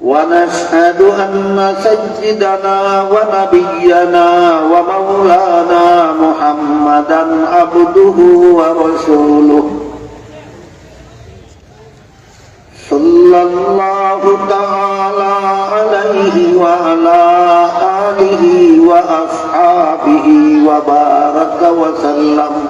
ونشهد أن سيدنا ونبينا ومولانا محمدا عبده ورسوله صلى الله تعالى عليه وعلى آله وأصحابه وبارك وسلم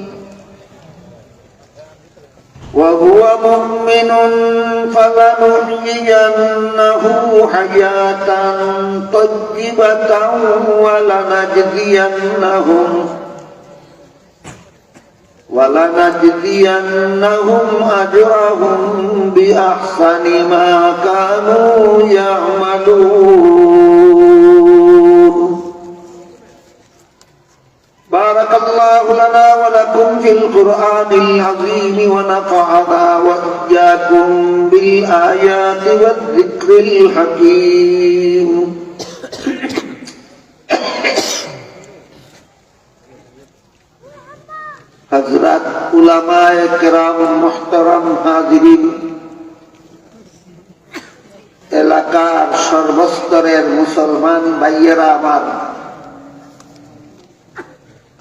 وهو مؤمن فلنحيينه حياة طيبة ولنجزينهم ولنجزينهم أجرهم بأحسن ما كانوا يعملون بارك الله لنا ولكم في القرآن العظيم ونفعنا وإياكم بالآيات والذكر الحكيم হজরত উলামায়ে কেরাম মোহতারাম হাজিরিন এলাকার সর্বস্তরের মুসলমান ভাইয়েরা আমার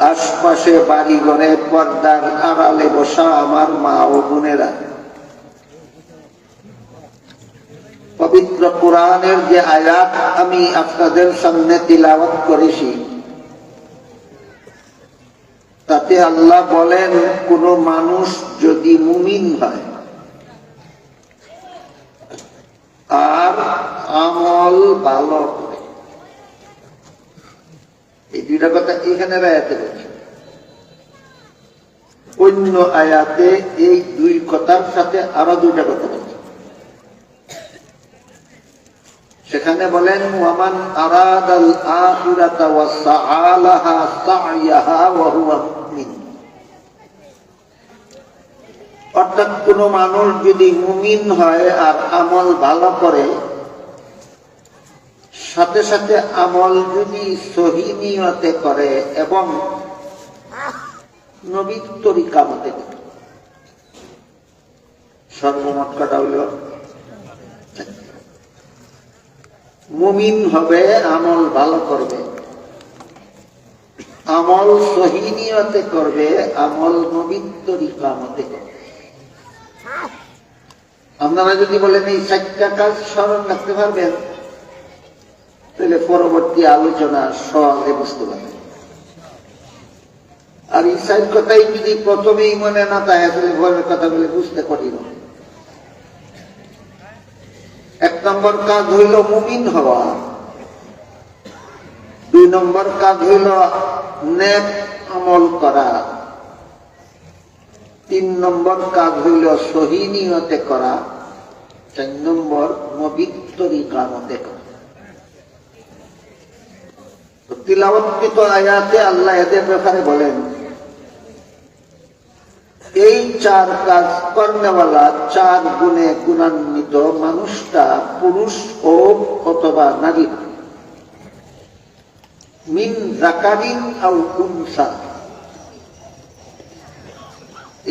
আশপাশে বাড়ি ঘরে পর্দার আড়ালে বসা আমার মা ও বোনেরা। পবিত্র কোরআনের যে আয়াত আমি আপনাদের সামনে তিলাওয়াত করেছি, তাতে আল্লাহ বলেন, কোন মানুষ যদি মুমিন হয় আর আমল ভালো। করে এই দুইটা কথা এখানে আয়াতে বলছে। অন্য আয়াতে এই দুই কথার সাথে আরও দুইটা কথা বলছে। সেখানে বলেন, ওয়ামান আরাদাল আখিরাতা ওয়া সাআলাহা সা'য়াহা ওয়া হুয়া মুমিন। অর্থাৎ কোন মানুষ যদি মুমিন হয় আর আমল ভালো করে সাথে সাথে আমল যদি সহিনিয়তে করে এবং নবীর তরিকা মতে করে সর্বমত কটা হইল মুমিন হবে, আমল ভালো করবে। আমল সহিনিয়তে করবে, আমল নবীন তরিকা মতে করবে আপনারা যদি বলেন এই চারটা কাজ স্মরণ রাখতে পারবেন? তাহলে পরবর্তী আলোচনা সহজে বুঝতে পারবে। আর এই সাইড কথাই যদি প্রথমেই মনে না থাকে তাহলে ঘরের কথাগুলো বুঝতে কঠিন। এক নম্বর কাজ হইল মুমিন হওয়া। দুই নম্বর কাজ হইল নেক আমল করা। তিন নম্বর কাজ হইল সহিনিয়তে করা। চার নম্বর নবিত্তরি কামতে করা। তিলাবৎকৃত আয়াতে আল্লাহ এদের ব্যাপারে বলেন, এই চার কাজ কর্নেওয়ালা চার গুণে গুণান্বিত মানুষটা পুরুষ হোক অথবা নারী মিন জাকারিন আউ উনসা।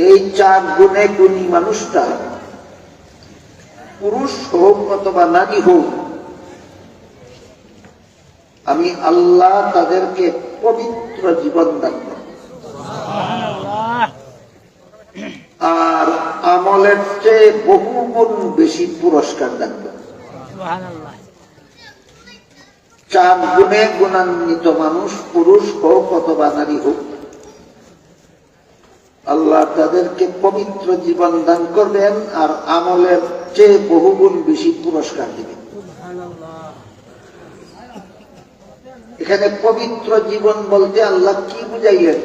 এই চার গুণে গুণী মানুষটা পুরুষ হোক অথবা নারী হোক আমি আল্লাহ তাদেরকে পবিত্র জীবন দান সুবহানাল্লাহ আর আমলের চেয়ে বহু গুণ বেশি পুরস্কার দান সুবহানাল্লাহ। চার গুণে গুণান্বিত মানুষ পুরুষ হোক অথবা নারী হোক আল্লাহ তাদেরকে পবিত্র জীবন দান করবেন আর আমলের চেয়ে বহুগুণ বেশি পুরস্কার দিবেন। এখানে পবিত্র জীবন বলতে আল্লাহ কি বুঝাইলেন?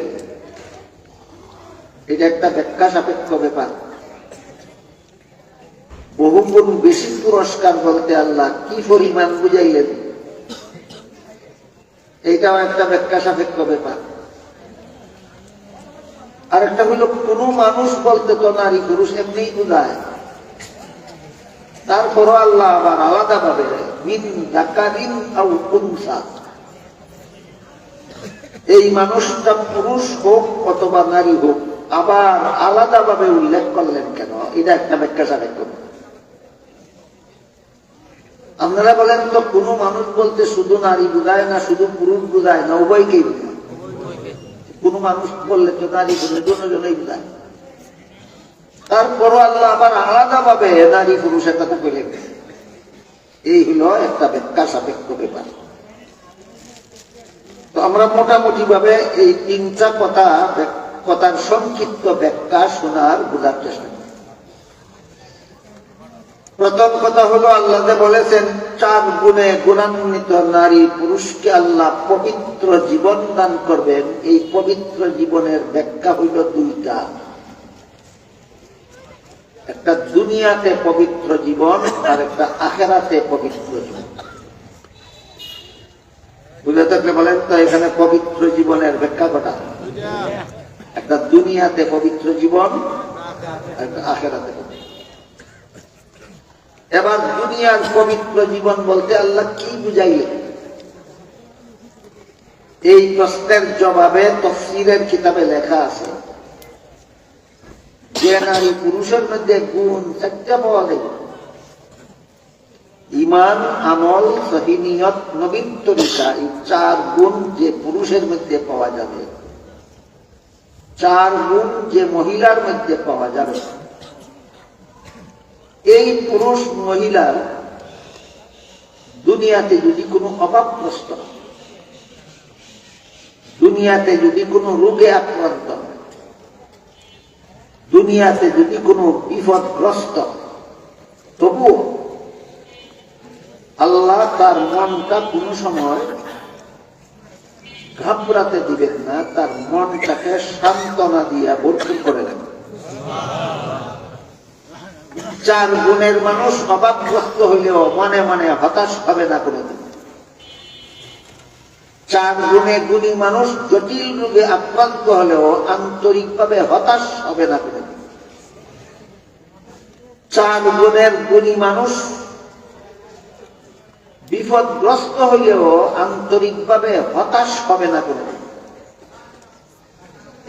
এটা একটা ব্যাখ্যা সাপেক্ষ ব্যাপার। বহুগুণ বেশি পুরস্কার বলতে আল্লাহ কি পরিমাণ বুঝাইলেন? এইটাও একটা ব্যাখ্যা সাপেক্ষ ব্যাপার। আর একটা হইল, কোন মানুষ বলতে তো নারী পুরুষ এমনিই বুঝায়। তারপরও আল্লাহ আবার আলাদা ভাবে মিন দাকারিন আউ উনসা। এই মানুষটা পুরুষ হোক অথবা নারী হোক, আবার আলাদাভাবে উল্লেখ করলেন কেন? এটা একটা ব্যাখ্যা সাপেক্ষ। আপনারা বলেন তো, কোনো মানুষ বলতে শুধু নারী বুঝায় না, শুধু পুরুষ বুঝায় না, উভয়কেই বুঝায়। কোনো মানুষ বললে তো নারী পুরুষ দুজনেই বুঝায়। তারপরও আল্লাহ আবার আলাদাভাবে নারী পুরুষের কথা বলে এই হলো একটা ব্যাখ্যা সাপেক্ষ ব্যাপার। তো আমরা মোটামুটি ভাবে এই তিনটা কথা কথার সংক্ষিপ্ত ব্যাখ্যা শোনার বোঝার চেষ্টা করি। প্রথম কথা হলো, আল্লাহ বলেছেন, চার গুণে গুণান্বিত নারী পুরুষকে আল্লাহ পবিত্র জীবন দান করবেন। এই পবিত্র জীবনের ব্যাখ্যা হইল দুইটা। একটা দুনিয়াতে পবিত্র জীবন, আর একটা আখেরাতে পবিত্র জীবন। বুঝে থাকলে বলেন, তো এখানে পবিত্র জীবনের ব্যাখ্যা কটা? একটা দুনিয়াতে পবিত্র জীবন, একটা আখেরাতে এবার দুনিয়ার পবিত্র জীবন বলতে আল্লাহ কি বুঝাইলেন? এই প্রশ্নের জবাবে তফসিরের কিতাবে লেখা আছে, যে নারী পুরুষের মধ্যে গুণ চারটা পাওয়া যায় ইমান, আমল সহিনিয়ত নবীন তরিকা এই চার গুণ যে পুরুষের মধ্যে পাওয়া যাবে। চার গুণ যে মহিলার মধ্যে পাওয়া যাবে। এই পুরুষ মহিলার দুনিয়াতে যদি কোনো অভাবগ্রস্ত, দুনিয়াতে যদি কোনো রোগে আক্রান্ত, দুনিয়াতে যদি কোনো বিপদগ্রস্ত, তবুও আল্লাহ তার মনটা কোন সময় ঘাবড়াতে দিবেন না, তার মনটাকে সান্ত্বনা দিয়া ভর্তি করে দেবেন চার গুণের মানুষ অভাবগ্রস্ত হইলেও মনে মনে হতাশ হবে না কোনোদিন। চার গুণে গুণী মানুষ জটিল রোগে আক্রান্ত হলেও আন্তরিকভাবে হতাশ হবে না কোনোদিন। চার গুণের গুণী মানুষ বিপদগ্রস্ত হইলেও আন্তরিকভাবে হতাশ হবে না কোনো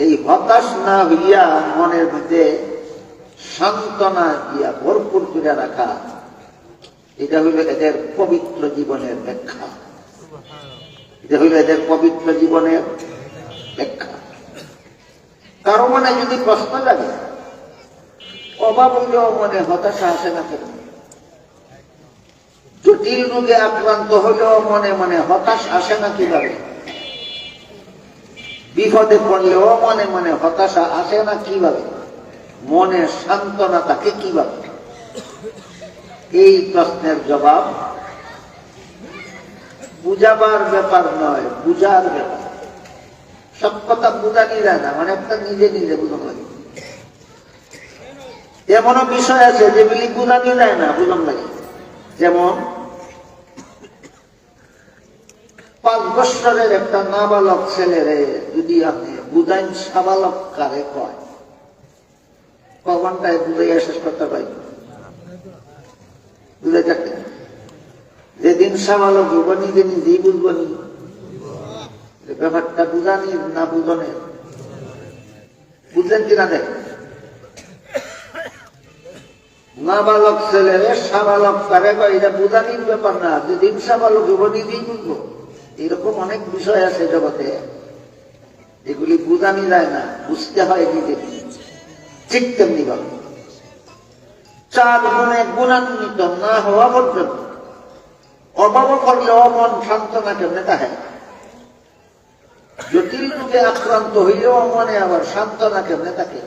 এই হতাশ না হইয়া মনের মধ্যে সান্ত্বনা দিয়া ভরপুর করে রাখা, এটা হইল এদের পবিত্র জীবনের ব্যাখ্যা। এটা হইল এদের পবিত্র জীবনের ব্যাখ্যা। কারও মনে যদি প্রশ্ন লাগে, অভাব হইলেও মনে হতাশা আসে না কেন জটিল রোগে আক্রান্ত হলেও মনে মনে হতাশ আসে না কীভাবে? বিপদে পড়লেও মনে মনে হতাশা আসে না কীভাবে? মনে সান্ত্বনা থাকে কীভাবে? এই প্রশ্নের জবাব বুঝাবার ব্যাপার নয়, বুঝার ব্যাপার। সব কথা বুঝানি যায় না মানে একটা নিজে নিজে বুঝানো লাগে। এমনও বিষয় আছে যেগুলি বুঝানি যায় না, বুঝন লাগে। যেমন পাঁচ বছরের একটা নাবালক ছেলেরে যদি আপনি বুঝাইন সাবালক কারে কয়? কখনটায় বুঝাইয়া শেষ করতে পারি। বুঝে থাকতে যেদিন সাবালক হইব, নিজে নিজেই বুঝব নি। ব্যাপারটা বুঝানি না বুঝনের বুঝলেন কিনা দেখ নাবালক ছেলেরে সাবালক কারে কয়? এটা বুঝানির ব্যাপার না। যেদিন সাবালক হইব, নিজেই বুঝব। এরকম অনেক বিষয় আছে জগতে। এগুলি বুঝানি যায় না, বুঝতে হয় নিজে ঠিক তেমনি ভাবে। চার গুণে গুণান্বিত না হওয়া পর্যন্ত, অভাব করলে অমন সান্ত্বনা কেমনে তাহে জটিল রোগে আক্রান্ত হইলেও মনে আবার সান্ত্বনা কেমনে থাকে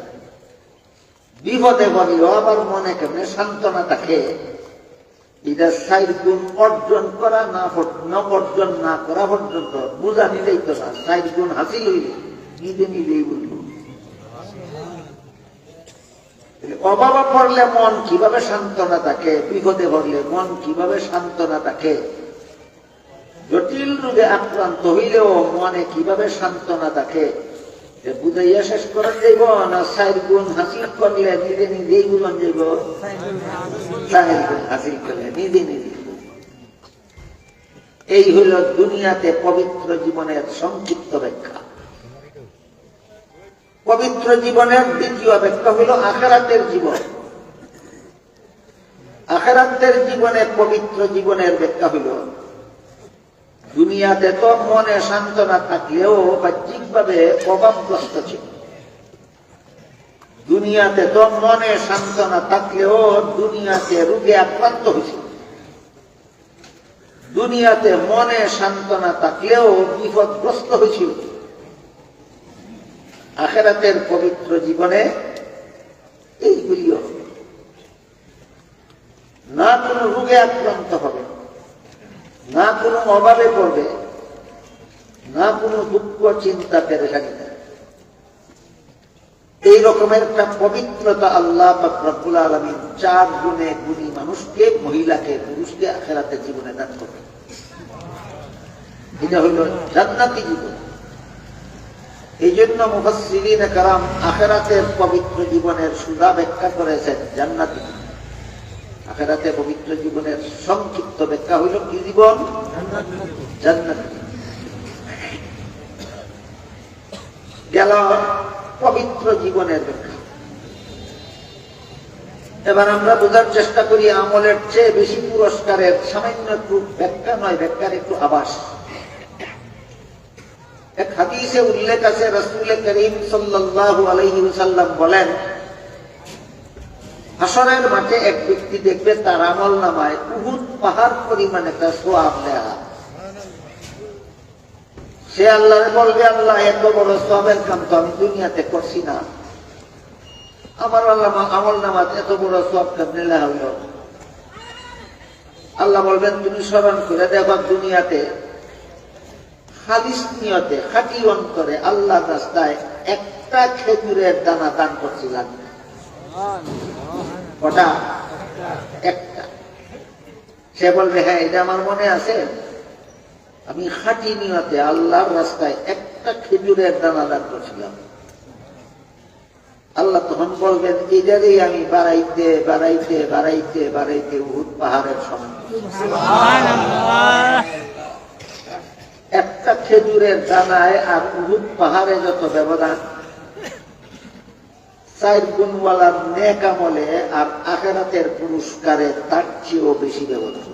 বিপদে বললেও আবার মনে কেমনে সান্ত্বনা থাকে এটা সাইড গুণ অর্জন করা না অর্জন, না করা পর্যন্ত বোঝা নিলেই তো সাইড গুণ হাসিল হইলে নিজে নিজেই বুঝল অভাবে পড়লে মন কীভাবে সান্ত্বনা থাকে, বিপদে পড়লে মন কীভাবে সান্ত্বনা থাকে? জটিল রোগে আক্রান্ত হইলেও মনে কীভাবে সান্ত্বনা থাকে? বুঝাইয়া শেষ করা যাইব না সাইড গুণ হাসিল করলে নিজে নিজেই বুঝন যাইব। সাহেব গুণ হাসিল করলে নিজে নিজে। এই হইল দুনিয়াতে পবিত্র জীবনের সংক্ষিপ্ত ব্যাখ্যা। পবিত্র জীবনের দ্বিতীয় ব্যাখ্যা হইল আখেরাতের জীবন। আখেরাতের জীবনে পবিত্র জীবনের ব্যাখ্যা হইল দুনিয়াতে তো মনে সান্ত্বনা থাকলেও বাহ্যিকভাবে অভাবগ্রস্ত ছিল। দুনিয়াতে তো মনে সান্ত্বনা থাকলেও দুনিয়াতে রোগে আক্রান্ত হয়েছিল। দুনিয়াতে মনে সান্ত্বনা থাকলেও বিপদগ্রস্ত হয়েছিল। আখেরাতের পবিত্র জীবনে এইগুলিও। না কোনো রোগে আক্রান্ত হবে না কোনো অভাবে পড়বে, না কোনো দুঃখ চিন্তা পেরেশানি নেই। এই রকমের একটা পবিত্রতা আল্লাহ পাক রব্বুল আলমী চার গুণে গুণী মানুষকে, মহিলাকে, পুরুষকে আখেরাতে জীবনে দান করবে এটা হইল জান্নাতি জীবন। এই জন্য মুফাসসিরিন কারাম আখেরাতের পবিত্র জীবনের সুদা ব্যাখ্যা করেছেন জান্নাতি। জীবন। আখেরাতে পবিত্র জীবনের সংক্ষিপ্ত ব্যাখ্যা হইল কি জীবন? গেল পবিত্র জীবনের ব্যাখ্যা। এবার আমরা বোঝার চেষ্টা করি আমলের চেয়ে বেশি পুরস্কারের সামান্য একটু ব্যাখ্যা নয়, ব্যাখ্যার একটু আবাস এক হাদিসে উল্লেখ আছে, রসুল করিম সাল্লাল্লাহু আলাইহি ওয়াসাল্লাম বলেন হাসরের মাঠে এক ব্যক্তি দেখবে তার আমল নামায় উহুদ পাহাড় পরিমাণ একটা সোয়াব দেয়া সে আল্লাহরে বলবে, আল্লাহ, এত বড় সোয়াবের কাম তো আমি দুনিয়াতে করছি না। আমার আল্লাহ আমল নামাজ এত বড় সোয়াব কেমনে লেখা হইল? আল্লাহ বলবেন, তুমি স্মরণ করে দেখো দুনিয়াতে খালিস নিয়তে খাঁটি অন্তরে আল্লাহ রাস্তায় একটা খেজুরের দানা দান করছিলাম। কটা? একটা। সে বলবে হ্যাঁ এটা আমার মনে আছে। আমি খাঁটি নিয়তে আল্লাহর রাস্তায় একটা খেজুরের দানা দান করছিলাম। আল্লাহ তখন বলবেন এটারই আমি বাড়াইতে বাড়াইতে বাড়াইতে বাড়াইতে উহুদ পাহাড়ের সমান একটা খেজুরের দানায় আর উহুদ পাহাড়ে যত ব্যবধান চার গুণওয়ালার নেক আমলে আর আখেরাতের পুরস্কারে তার চেয়েও বেশি ব্যবধান।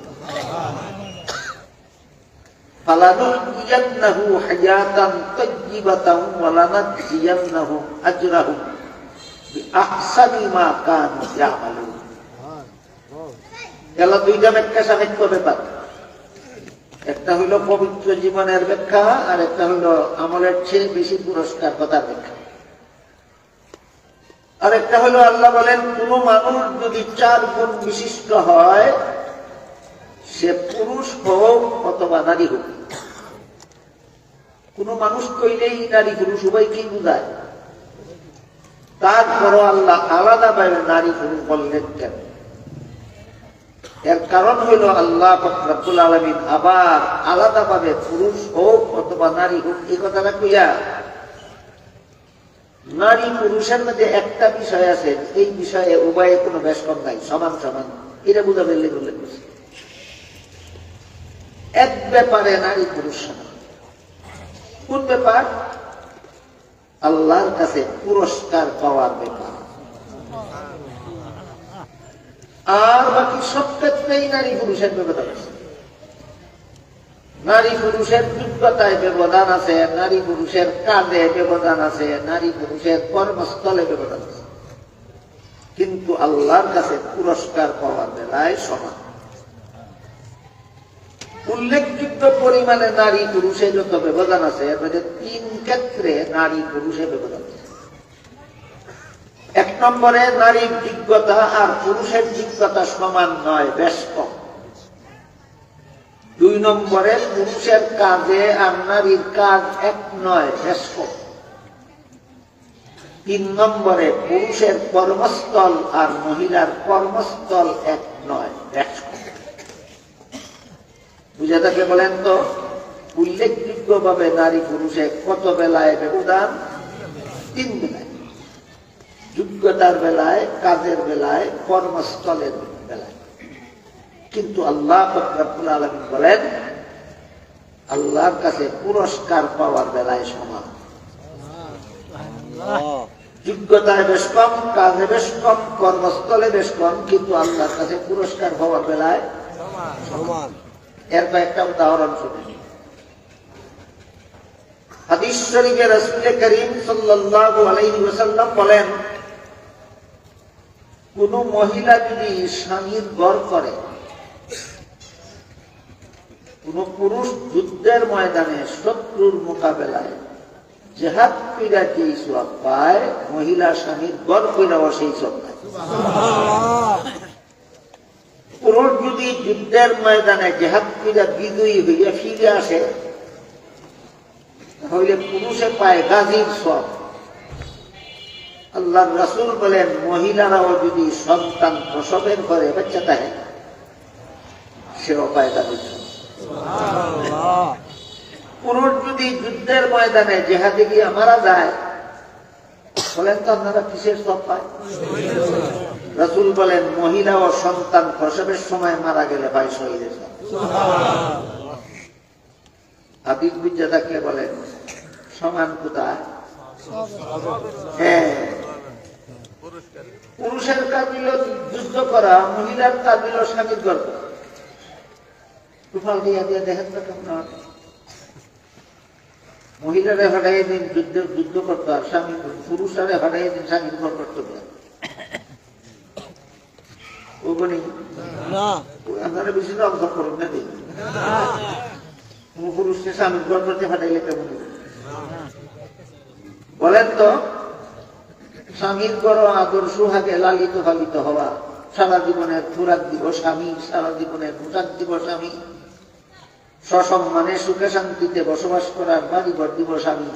দুইটা ব্যাখ্যা সাপেক্ষ ব্যাপার। একটা হইল পবিত্র জীবনের ব্যাখ্যা আর একটা হইল আমলের চেয়ে বেশি পুরস্কার কথা ব্যাখ্যা। আর একটা হইল আল্লাহ বলেন, কোন মানুষ যদি চার গুণ বিশিষ্ট হয়, সে পুরুষ হোক অথবা নারী হোক। কোন মানুষ কইলেই নারী পুরুষ উভয়কেই বুঝায়? তারপরও আল্লাহ আলাদা আলাদাভাবে নারী পুরুষ বললেন কেন? এর কারণ হইল আল্লাহ রব্বুল আলমিন আবার আলাদাভাবে পুরুষ হোক অথবা নারী হোক এই কথাটা কইয়া নারী পুরুষের মধ্যে একটা বিষয় আছে, এই বিষয়ে উভয়ে কোনো কম নাই, সমান সমান। এটা বুঝা পেলে বলে এক ব্যাপারে নারী পুরুষ কোন ব্যাপার? আল্লাহর কাছে পুরস্কার পাওয়ার ব্যাপার। আর বাকি সব ক্ষেত্রেই নারী পুরুষের ব্যবধান আছে। নারী পুরুষের যোগ্যতায় ব্যবধান আছে, নারী পুরুষের কাজে ব্যবধান আছে, নারী পুরুষের কর্মস্থলে ব্যবধান আছে। কিন্তু আল্লাহর কাছে পুরস্কার পাওয়ার বেলায় সমান। উল্লেখযোগ্য পরিমাণে নারী পুরুষে যত ব্যবধান আছে তিন ক্ষেত্রে নারী পুরুষে ব্যবধান আছে। এক নম্বরে নারীর যোগ্যতা আর পুরুষের যোগ্যতা সমান নয়, বেশ কম। দুই নম্বরে, পুরুষের কাজে আর নারীর কাজ এক নয় কম তিন নম্বরে, পুরুষের কর্মস্থল আর মহিলার কর্মস্থল এক নয় কম বুঝে থাকে বলেন তো, উল্লেখযোগ্যভাবে নারী পুরুষে কত বেলায় ব্যবধান? তিন বেলায়। যোগ্যতার বেলায়, কাজের বেলায়, কর্মস্থলের বেলায়। কিন্তু আল্লাহ বলেন, আল্লাহর কাছে পুরস্কার পাওয়ার বেলায় সমান। যোগ্যতায় বেশ কম, কাজে বেশ কম, কর্মস্থলে বেশ কম, কিন্তু আল্লাহর কাছে পুরস্কার পাওয়ার বেলায় সমান। এর কয়েকটা উদাহরণ শুনুন হাদিস শরীফে করিম সাল্লাল্লাহু বলেন, কোন মহিলা যদি স্বামীর ঘর করে কোন পুরুষ যুদ্ধের ময়দানে শত্রুর মোকাবেলায় জেহাদ পীড়া যেই সব পায়, মহিলা স্বামীর গড় পীড়াও সেই সব পুরুষ যদি যুদ্ধের ময়দানে জেহাদ পীড়া বিজয়ী হইয়া ফিরে আসে, তাহলে পুরুষে পায় গাজীর সব আল্লাহ রাসূল বলেন, মহিলারাও যদি সন্তান প্রসবের ঘরে বাচ্চা থাকে, সেও পায় গাজীর পুরুষ যদি যুদ্ধের ময়দানে গিয়ে মারা যায়, বলেন তো আপনারা কিসের সব পায়? রসুল বলেন, মহিলা ও সন্তান প্রসবের সময় মারা গেলে ভাই শহীদের হাবিব বলেন, সমান কোথায় হ্যাঁ। পুরুষের কাজ যুদ্ধ করা, মহিলার কাজ হল স্বামীর গল্প দিয়ে দেখেন তো কেমন? মহিলারা হটাই দিন যুদ্ধ যুদ্ধ করতো আর স্বামী পুরুষরা হটাই দিন স্বামীর ঘর করতো না। ও বলি না আপনারা বেশি তো অংশ না দিন কোন পুরুষকে স্বামীর ঘর করতে ফাটাইলে কেমন বলেন তো স্বামীর বড় আদর সুহাগে লালিত পালিত হওয়া সারা জীবনের খোরাক দিব স্বামী সারা জীবনের পোশাক দিব স্বামী সসম্মানে সুখে শান্তিতে বসবাস করার বাড়ি ঘর দিব স্বামী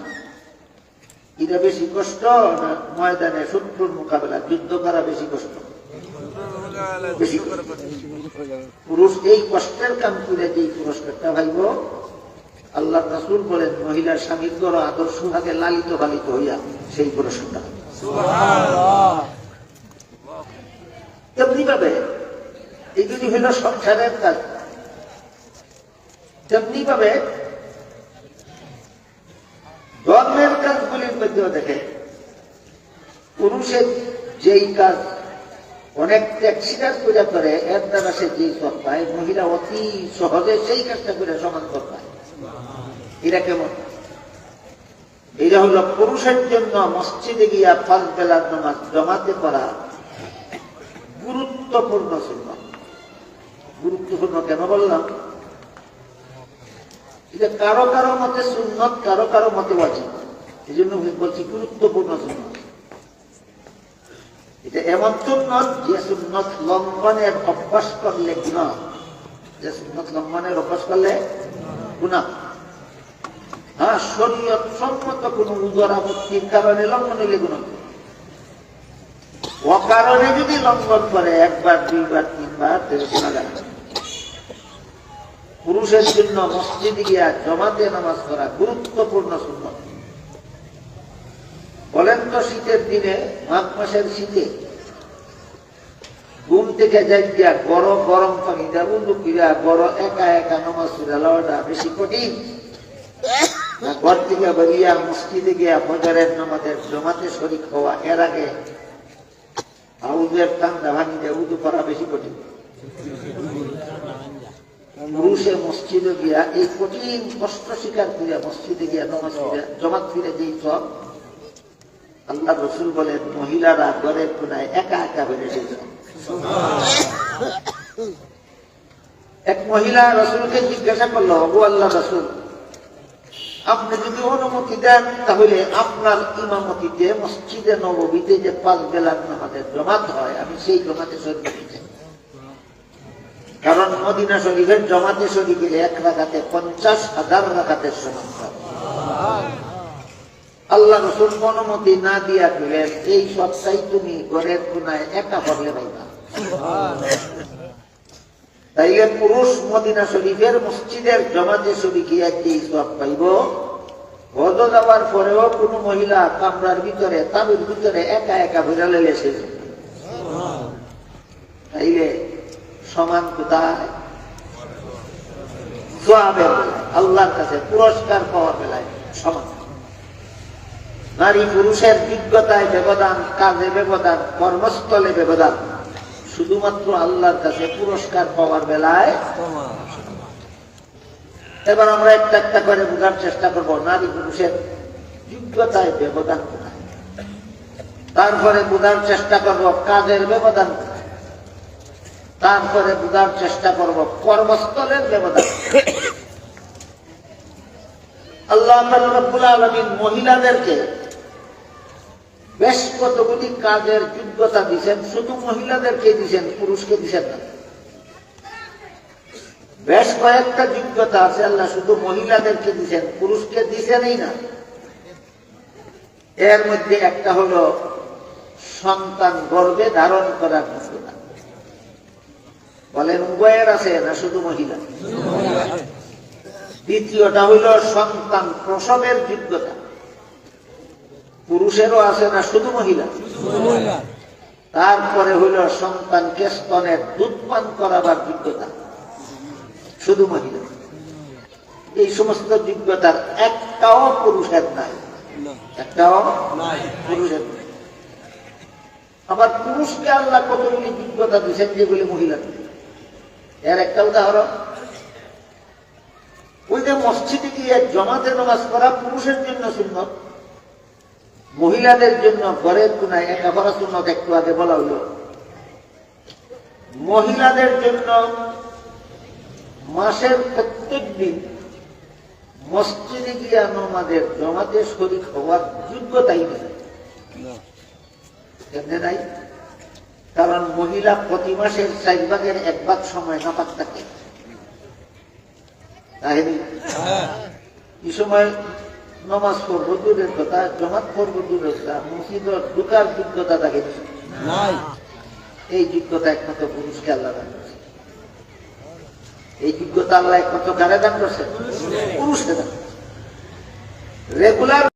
এটা বেশি কষ্ট না ময়দানে শত্রুর মোকাবেলা? যুদ্ধ করা বেশি কষ্ট। পুরুষ এই কষ্টের কাম করে যে পুরস্কারটা ভাইব আল্লাহ রাসূল বলেন মহিলার স্বামীর গড় আদর্শ ভাগে লালিত পালিত হইয়া সেই পুরস্কারটা। তেমনি ভাবে এগুলি হইল সংসারের কাজ তেমনি ভাবে ধর্মের কাজগুলির মধ্যেও দেখে পুরুষের যেই কাজ অনেক ত্যাগ স্বীকার করে এর দ্বারা সে যেই সব পায় মহিলা অতি সহজে সেই কাজটা করে সমান সব পায় এরা কেমন এটা হলো পুরুষের জন্য মসজিদে গিয়া পাঁচ বেলার নামাজ জমাতে করা গুরুত্বপূর্ণ সুন্নত গুরুত্বপূর্ণ কেন বললাম এটা কারও কারও মতে সুন্নত, কারও কারও মতে ওয়াজিব। এই জন্য বলছি, গুরুত্বপূর্ণ সুন্নত। এটা এমন সুন্নত যে সুন্নত লঙ্ঘনের অভ্যাস করলে গুণা যে সুন্নত লঙ্ঘনের অভ্যাস করলে গুণা হ্যাঁ শরীয়ত সম্মত কোন উদর আপত্তির কারণে লঙ্ঘন হইলে গুণা অকারণে যদি লঙ্ঘন করে, একবার, দুইবার, তিনবার, তাহলে গুণা না। পুরুষের জন্য মসজিদে গিয়া জমাতে নামাজ করা গুরুত্বপূর্ণ সুন্নত। বলেন তো শীতের দিনে, মাঘ মাসের শীতে। ঘুম থেকে যাই গিয়া বড় গরম পানি দেবো লুকিরা বড় একা একা নামাজ লওয়াটা বেশি কঠিন। ঘর থেকে বেরিয়া মসজিদে গিয়া ফজরের নামাজের জমাতে শরিক হওয়া এর আগে আউজের ভাঙি দিয়ে উদু করা বেশি কঠিন। পুরুষে মসজিদে গিয়া এই কঠিন কষ্ট স্বীকার করিয়া মসজিদে গিয়া নমাজ জমাত ফিরে যেই সব আল্লাহ রসুল বলেন মহিলারা ঘরের কোনায় একা একা বেড়ে এক মহিলা রসুলকে জিজ্ঞাসা করল অবু আল্লাহ রসুল আপনি যদি অনুমতি দেন তাহলে আপনার ইমামতিতে মসজিদে নবমীতে যে পাঁচ বেলার নামাজের জমাত হয় আমি সেই জমাতে শরীর। কারণ মদিনা শরীফের জমাতে শরীফ গেলে এক রাখাতে পঞ্চাশ হাজার রাখাতের সমান। আল্লাহ রসুল অনুমতি না দিয়া দিলেন, এই সবটাই তুমি ঘরের কোনায় একা পড়লে পাইবা। তাইলে পুরুষ মদিনা শরীফের মসজিদের জমাতে শরীফ যে সব পাইব। হজ যাওয়ার পরেও কোন মহিলা কামরার ভিতরে, তাবির ভিতরে একা একা বিড়ালে লেসে তাইলে সমান কোথায়? আল্লাহর কাছে পুরস্কার পাওয়ার বেলায় সমান। নারী পুরুষের যোগ্যতায় ব্যবধান, কাজে ব্যবধান, কর্মস্থলে ব্যবধান, শুধুমাত্র আল্লাহর কাছে পুরস্কার পাওয়ার বেলায় এবার আমরা একটা একটা করে বোঝার চেষ্টা করব, নারী পুরুষের যোগ্যতায় ব্যবধান কোথায়? তারপরে বোঝার চেষ্টা করব, কাজের ব্যবধান কোথায়? তারপরে বোঝার চেষ্টা করব। কর্মস্থলের ব্যবধান। আল্লাহ রব্বুল আলমিন মহিলাদেরকে বেশ কতগুলি কাজের যোগ্যতা দিচ্ছেন শুধু মহিলাদেরকে দিচ্ছেন পুরুষকে দিচ্ছেন না। বেশ কয়েকটা যোগ্যতা আছে, আল্লাহ শুধু মহিলাদেরকে দিচ্ছেন পুরুষকে দিচ্ছেনই না। এর মধ্যে একটা হলো সন্তান গর্বে ধারণ করার যোগ্যতা। বলেন উভয়ের আছে, না শুধু মহিলা? দ্বিতীয়টা হইল সন্তান প্রসবের যোগ্যতা। পুরুষেরও আছে, না শুধু মহিলা? তারপরে হইল সন্তানকে স্তনের দুধ পান করাবার যোগ্যতা। শুধু মহিলা। এই সমস্ত যোগ্যতার একটাও পুরুষের নাই। একটাও পুরুষের নাই। আবার পুরুষকে আল্লাহ কতগুলি যোগ্যতা দিচ্ছেন যেগুলি মহিলা। এর একটা উদাহরণ। ওই যে মসজিদে গিয়ে জমাতে নামাজ করা পুরুষের জন্য সুন্নত মহিলাদের জন্য ঘরের কোনায় একা করা সুন্নত একটু আগে বলা হলো। মহিলাদের জন্য মাসের প্রত্যেক দিন মসজিদে গিয়ে আমাদের জমাতে শরীর হওয়ার যোগ্যতাই নেই। কেমনে নাই? কারণ মহিলা প্রতি মাসের চার ভাগের এক ভাগ সময় নাপাক থাকে। হ্যাঁ। এই সময় নমাজ পড়ব দূরের কথা জমাত পড়ব দূরের কথা মসজিদ ঢুকার যোগ্যতা থাকে এই যোগ্যতা একমাত্র পুরুষকে আল্লাহ দান করছে। এই যোগ্যতা আল্লাহ একমাত্র কারে দান করছে? পুরুষকে দান রেগুলার